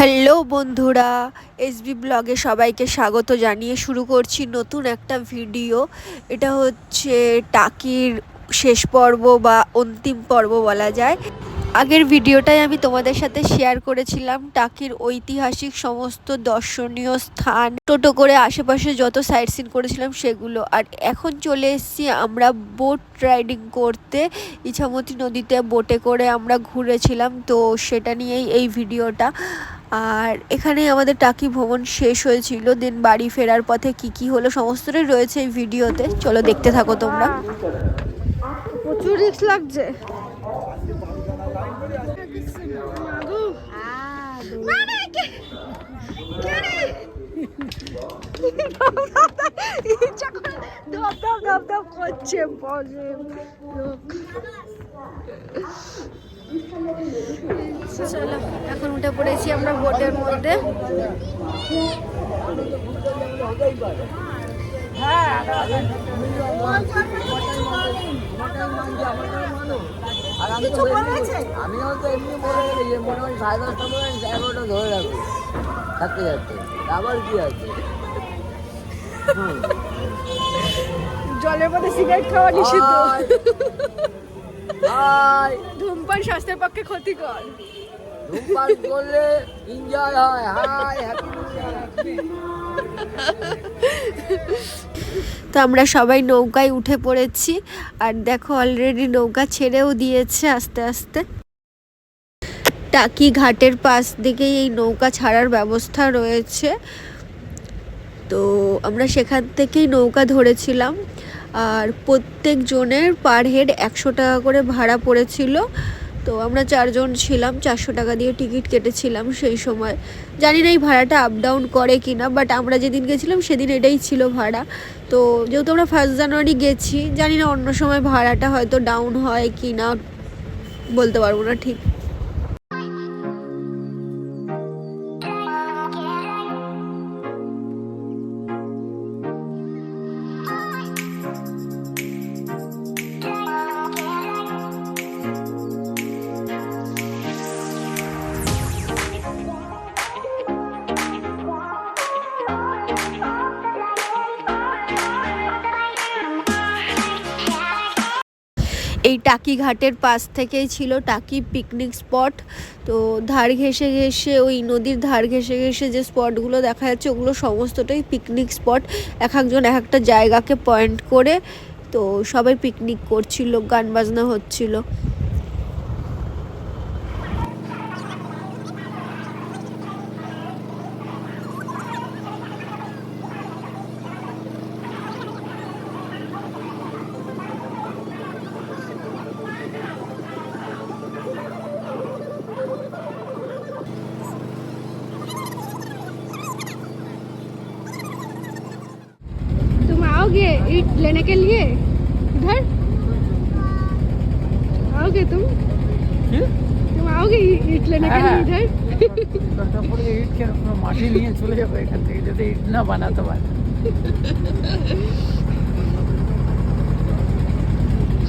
Hello বন্ধুরা SB ব্লগে সবাইকে স্বাগত জানিয়ে শুরু করছি নতুন একটা ভিডিও। এটা হচ্ছে টাকির শেষ পর্ব বা অন্তিম পর্ব বলা যায়। আগের ভিডিওটাই আমি তোমাদের সাথে শেয়ার করেছিলাম, টাকির ঐতিহাসিক সমস্ত দর্শনীয় স্থান, টোটো করে আশেপাশে যত সাইট সিন করেছিলাম সেগুলো। আর এখন চলে এসেছি আমরা বোট রাইডিং করতে। ইছামতি নদীতে বোটে করে আমরা ঘুরেছিলাম, তো সেটা নিয়েই এই ভিডিওটা। আর এখানে আমাদের টাকি ভ্রমণ শেষ হয়েছিল। দেন বাড়ি ফেরার পথে কি কি হলো সমস্তটাই রয়েছে এই ভিডিওতে। চলো দেখতে থাকো তোমরা। প্রচুর রিক্স লাগছে। করছে চলো এখন উঠে পড়েছি আমরা বোটের মধ্যে। আর আমি তো এমনি- আমি হয়তো এমনি বলে গেলে যে মনে হয় সাড়ে দশটা পরে এগারোটা ধরে রাখব। থাকতে থাকতে। আবার কি আছে? জলের মধ্যে সিগারেট খাওয়া নিষিদ্ধ। ধূমপান স্বাস্থ্যের পক্ষে ক্ষতিকর। ধূমপান করলে এনজয় হয়। হাই হ্যাপি তো আমরা সবাই নৌকায় উঠে পড়েছি আর দেখো অলরেডি নৌকা ছেড়েও দিয়েছে আস্তে আস্তে। টাকি ঘাটের পাশ দিকেই এই নৌকা ছাড়ার ব্যবস্থা রয়েছে। তো আমরা সেখান থেকেই নৌকা ধরেছিলাম। আর প্রত্যেক জনের পার হেড একশো টাকা করে ভাড়া পড়েছিল। তো আমরা চারজন ছিলাম, চারশো টাকা দিয়ে টিকিট কেটেছিলাম সেই সময়। জানি না এই ভাড়াটা আপ ডাউন করে কি না বাট আমরা যেদিন গেছিলাম সেদিন এটাই ছিল ভাড়া। তো যেহেতু আমরা ফার্স্ট জানুয়ারি গেছি, জানি না অন্য সময় ভাড়াটা হয়তো ডাউন হয় কি না বলতে পারব না ঠিক। টাকি ঘাটের পাশ থেকেই ছিল টাকি পিকনিক স্পট তো ধার ঘেসে ঘেসে ওই নদীর ধার ঘেসে ঘেসে যে স্পটগুলো দেখা যাচ্ছে, ওগুলো সমস্তটাই পিকনিক স্পট এক একজন এক একটা জায়গাকে পয়েন্ট করে, তো সবাই পিকনিক করছিল, গান বাজনা হচ্ছিল। लेने के लिए उधर आओगे तुम तुम आओगे ई- ईट लेने के लिए इधर দরকার পড়লে ইট কেন কোনো মাটি নিয়ে চলে যাবো এখান থেকে যাতে ইট না বানাতে পারে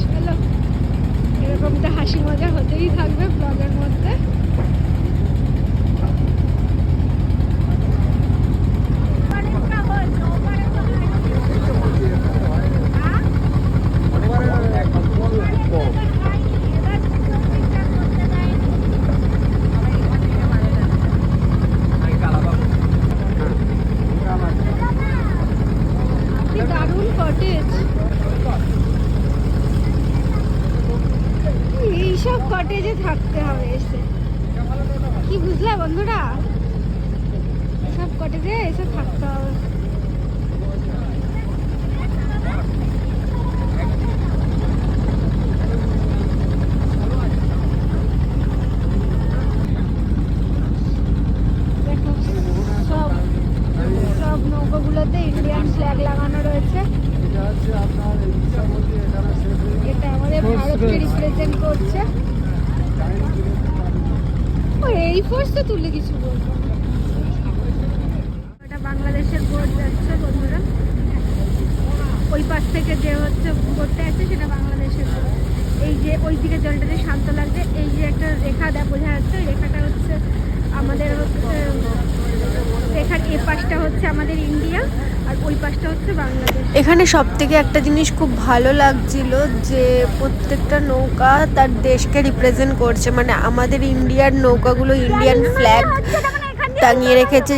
চলো এরকম তো হাসি মজা হতেই থাকবে ব্লগের মধ্যে বোঝা যাচ্ছে ওই রেখাটা হচ্ছে আমাদের হচ্ছে রেখার এ পাশটা হচ্ছে আমাদের ইন্ডিয়া আর ওই পাশটা হচ্ছে বাংলাদেশ। এখানে সব থেকে একটা জিনিস খুব ভালো লাগছিল যে প্রত্যেকটা নৌকা তার দেশকে রিপ্রেজেন্ট করছে মানে আমাদের ইন্ডিয়ার নৌকাগুলো ইন্ডিয়ান ফ্ল্যাগ টাঙিয়ে রেখেছে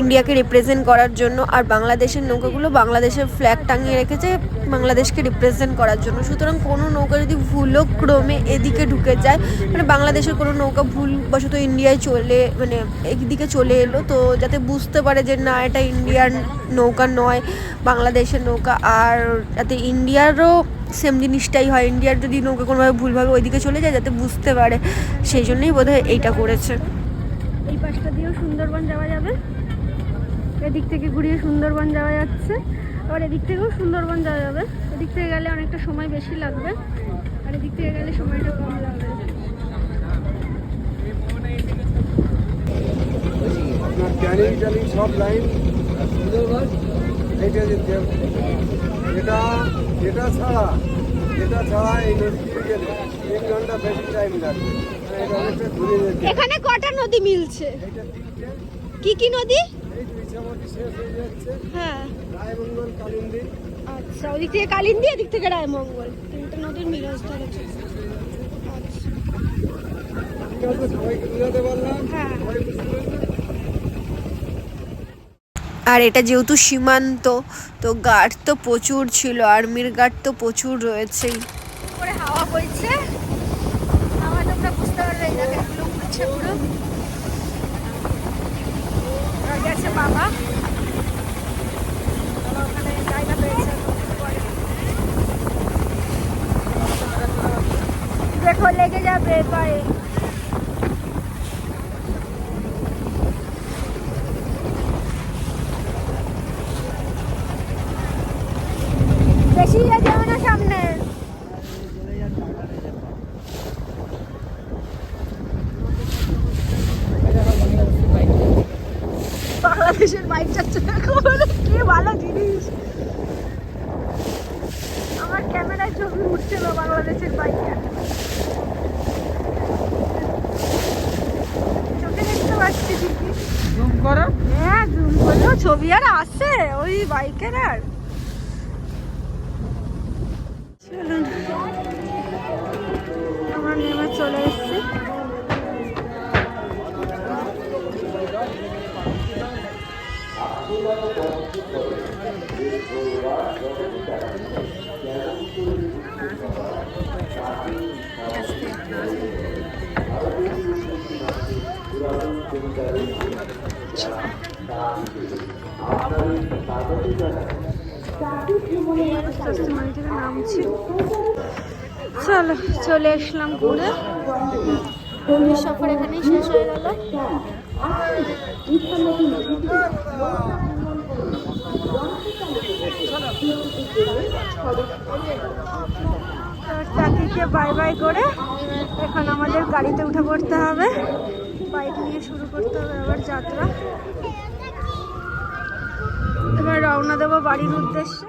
ইন্ডিয়াকে রিপ্রেজেন্ট করার জন্য আর বাংলাদেশের নৌকাগুলো বাংলাদেশের ফ্ল্যাগ টাঙিয়ে রেখেছে বাংলাদেশকে রিপ্রেজেন্ট করার জন্য। সুতরাং কোনো নৌকা যদি ভুলক্রমে এদিকে ঢুকে যায় মানে বাংলাদেশের কোনো নৌকা ভুলবশত ইন্ডিয়ায় চলে মানে একদিকে চলে এলো, তো যাতে বুঝতে পারে যে না, এটা ইন্ডিয়ার নৌকা নয়, বাংলাদেশের নৌকা। আর যাতে ইন্ডিয়ারও সেম জিনিসটাই হয় ইন্ডিয়ার যদি নৌকা কোনোভাবে ভুলভাবে ওইদিকে চলে যায়, যাতে বুঝতে পারে, সেই জন্যই বোধহয় এইটা করেছে। এই পাশটা দিয়েও সুন্দরবন যাওয়া যাবে। এদিক থেকে ঘুরিয়ে সুন্দরবন যাওয়া যাচ্ছে। আবার এদিক থেকেও সুন্দরবন যাওয়া যাবে। এদিক থেকে গেলে অনেকটা সময় বেশি লাগবে। আর এদিক থেকে গেলে সময়টা কম লাগবে। ক্যানিং ট্যানিং সব লাইন। হবে এটা এটা ছাড়া এটা ছাড়া এই নদীতে গেলে তিন ঘণ্টা বেশি টাইম লাগবে। মানে এটা অনেকটা ঘুরে যেতে। এখানে কটা নদী মিলছে? কি কি নদী? এই তো শেষ হয়ে যাচ্ছে। হ্যাঁ। রায়মঙ্গল কালিন্দি। আচ্ছা ওদিক থেকে কালিন্দি এদিক থেকে রায়মঙ্গল। তিনটে নদীর মিলনস্থল আছে আচ্ছা। আর এটা যেহেতু সীমান্ত তো গার্ড তো প্রচুর ছিল আর্মির গার্ড তো প্রচুর রয়েছেই। করে হাওয়া বইছে। হাওয়া তোমরা বুঝতে পারবে এই দেখে উঠছে পুরো। গেছে বাবা বাবা। দেখো লেগে যাবে পায়ে বেশি ইয়ে যাবে না সামনে বাংলাদেশের বাইক চাচ্ছে দেখো মানে কি ভালো জিনিস আমার ক্যামেরায় ছবি উঠছে না বাংলাদেশের বাইকে চোখে দেখতে পাচ্ছি ঠিকই জুম করো হ্যাঁ জুম করলেও ছবি আর আসে ওই বাইকের আর চলুন আমরা নেমে চলে এসেছি কাস্টমার থেকে নামছি চলো চলে আসলাম ঘুরে। পুরীর সফর এখানেই শেষ হয়ে গেল। চাকরিকে বাই বাই করে এখন আমাদের গাড়িতে উঠে পড়তে হবে। বাইক নিয়ে শুরু করতে হবে আবার যাত্রা। এবার রওনা দেবো বাড়ির উদ্দেশ্যে?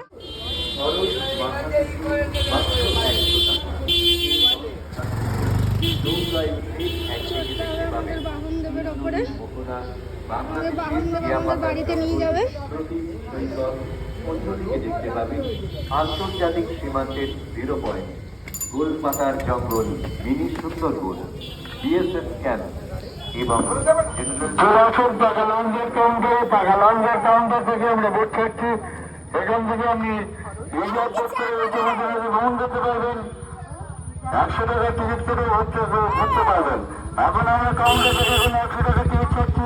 আন্তর্জাতিক সীমান্তের জিরো পয়েন্ট গোলপাতার জঙ্গল মিনি সুন্দরবন বিএসএফ ক্যাম্প টাকা লঞ্চের কাউন্টারে টাকা লঞ্চের কাউন্টার থেকে আমরা ভোট খাচ্ছি এখান থেকে আপনি রিজার্ভ করতে পারবেন একশো টাকা টিকিট কেটে হচ্ছে ঘুরতে পারবেন এখন আমরা কাউন্টার থেকে একশো টাকা টিকিট করছি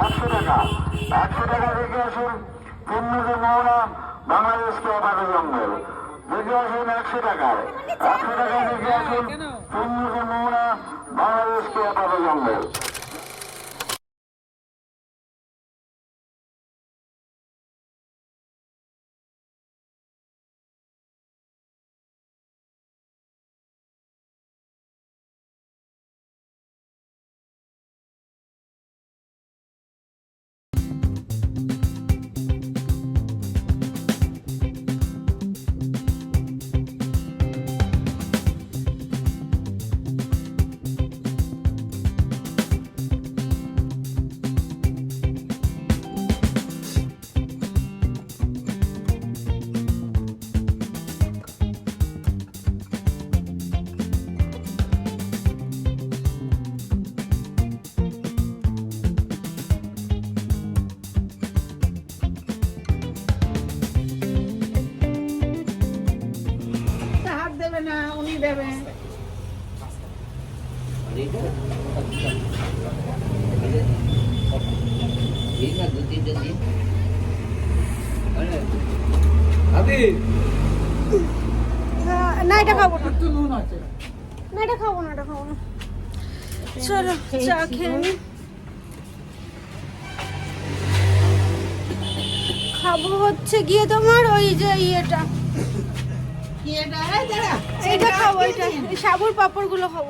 একশো টাকা একশো টাকা দেখে আসুন পূর্ণকে মহড়া বাংলাদেশকে অপারে জঙ্গল দেখে আসুন একশো টাকায় একশো টাকা দেখে আসুন পূর্ণ মোহনা বাংলাদেশকে জঙ্গল ঠিক না দু তিনটে দিন আদি না এটা খাব না। না এটা খাব না এটা খাব না। চলো চা খেয়ে নি। খাব হচ্ছে গিয়ে তোমার ওই যে ইয়েটা। এইটা খাব এটা সাবুর পাপড়গুলো খাব।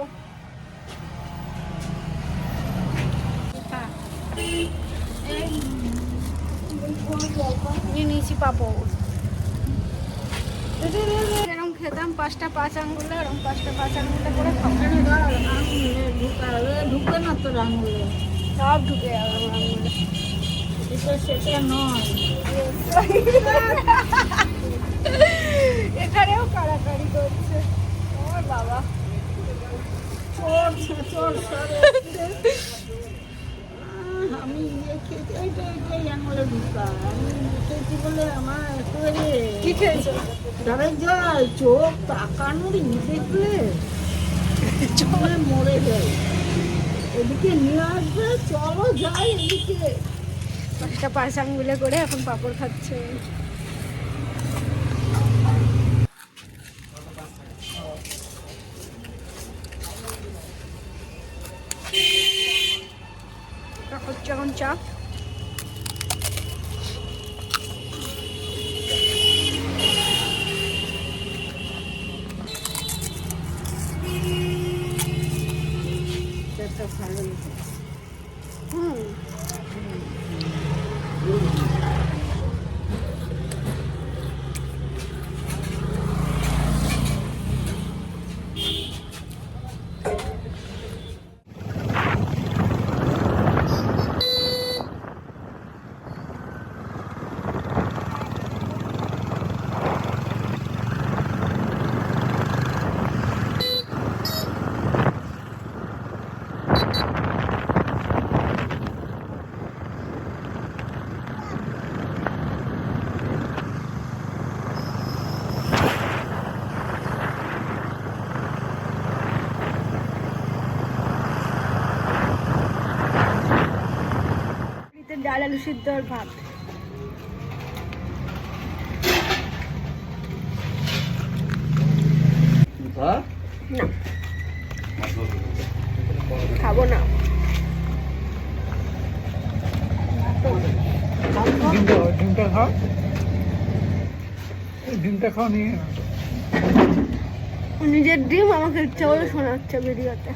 নিয়েছি পাপড় এরকম খেতাম পাঁচটা পাঁচ আঙ্গুলে এরকম পাঁচটা পাঁচ আঙ্গুলে করে না তো রাঙুলে সব ঢুকে যাবে। আঙ্গুলে এটা সেটা নয়। এখানেও কাড়াকাড়ি করছে। আমার বাবা। চোর চোর আমি খেয়েছি বলে আমার একেবারে কি খেয়েছো? ধরে জল চোখ তাকানোর ই দেখলে চলে মরে যায়। এদিকে নিয়ে আসবে চলো যাই এদিকে। একটা পাঁচ মিলে করে এখন পাপড় খাচ্ছে। হচ্ছে এখন চা সেটা ভালো হুম বাড়িতে ডাল আলু সিদ্ধ আর ভাত খাব না ডিমটা ডিমটা খাও ডিমটা খাও নিয়ে নিজের ডিম আমাকে ইচ্ছা করে শোনাচ্ছে ভিডিওতে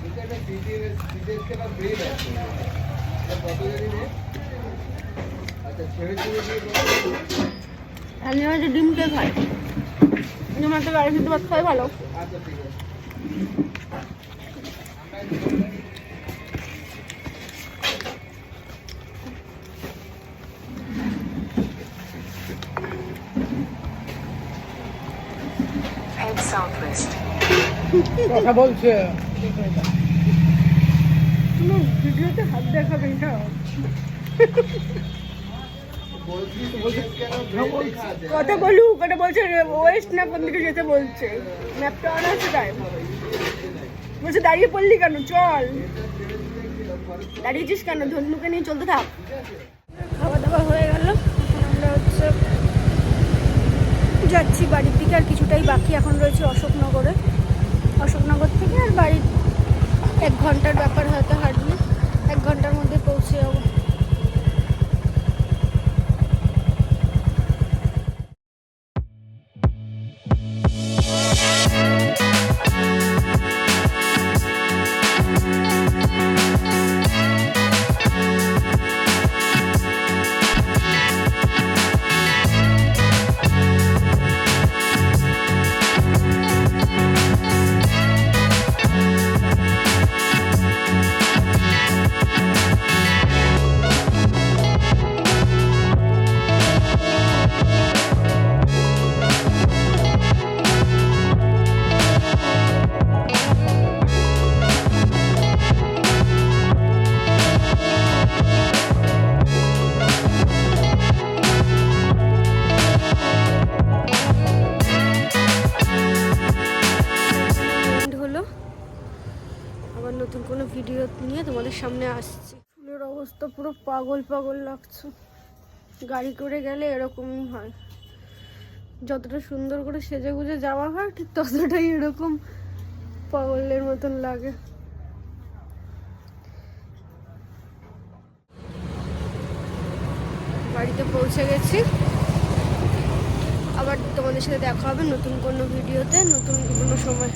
আমি হয়তো ডিমটা খাই তোমার তো সিদ্ধ ভাত খাই ভালো। কথা বলছে। ভিডিওতে হাত দেখাবে না কথা বলুক ওটা বলছে ওয়েস্ট না কোন দিকে যেতে বলছে। ম্যাপটা অন আছে তাই। বলছে, দাঁড়িয়ে পড়লি কেন? চল। দাঁড়িয়েছিস কেন? ধন্যুকে নিয়ে চলতে থাক। খাওয়া দাওয়া হয়ে গেল। আমরা হচ্ছে যাচ্ছি বাড়ির দিকে, আর কিছুটাই বাকি এখন রয়েছে অশোকনগরে। অশোকনগর থেকে আর বাড়ির এক ঘণ্টার ব্যাপার হয়তো এক ঘণ্টার মধ্যে পৌঁছে যাব। নতুন কোনো ভিডিও নিয়ে তোমাদের সামনে আসছি। ফুলের অবস্থা পুরো পাগল পাগল লাগছে। গাড়ি করে গেলে এরকমই হয়। যতটা সুন্দর করে সেজে গুজে যাওয়া হয় ঠিক ততটাই এরকম পাগলের মতন লাগে। বাড়িতে পৌঁছে গেছি। আবার তোমাদের সাথে দেখা হবে নতুন কোনো ভিডিওতে নতুন কোনো সময়।